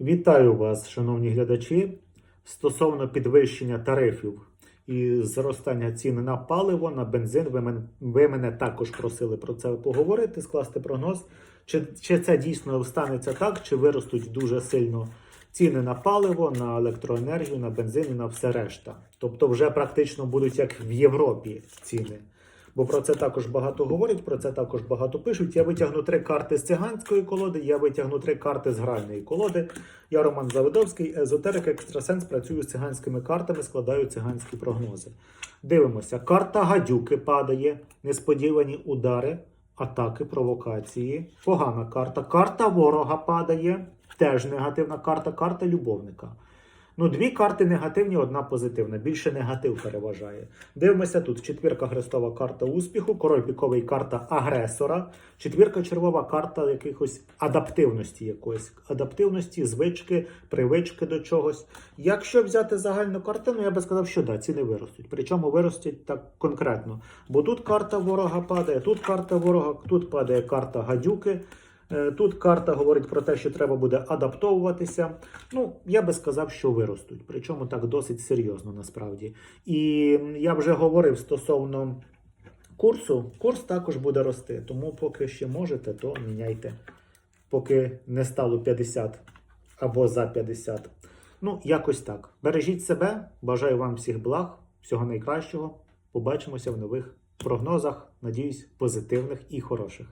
Вітаю вас, шановні глядачі. Стосовно підвищення тарифів і зростання цін на паливо, на бензин, ви мене, ви мене також просили про це поговорити, скласти прогноз. Чи, чи це дійсно станеться так, чи виростуть дуже сильно ціни на паливо, на електроенергію, на бензин і на все решта. Тобто, вже практично будуть як в Європі ціни. Бо про це також багато говорять, про це також багато пишуть. Я витягну три карти з циганської колоди, я витягну три карти з гральної колоди. Я Роман Завидовський, езотерик, екстрасенс, працюю з циганськими картами, складаю циганські прогнози. Дивимося, карта гадюки падає, несподівані удари, атаки, провокації. Погана карта. Карта ворога падає, теж негативна карта, карта любовника. Ну, дві карти негативні, одна позитивна. Більше негатив переважає. Дивимося тут. Четвірка хрестова карта успіху, король піковий карта агресора, четвірка червова карта якихось адаптивності якоїсь. Адаптивності, звички, привички до чогось. Якщо взяти загальну картину, я би сказав, що да, ціни виростуть. Причому виростуть так конкретно. Бо тут карта ворога падає, тут карта ворога, тут падає карта гадюки. Е, Тут карта говорить про те, що треба буде адаптовуватися. Ну, я би сказав, що виростуть. Причому так досить серйозно насправді. І я вже говорив стосовно курсу, курс також буде рости. Тому поки ще можете, то міняйте. Поки не стало 50 або за 50. Ну, якось так. Бережіть себе, бажаю вам всіх благ, всього найкращого. Побачимося в нових прогнозах. Надіюсь, позитивних і хороших.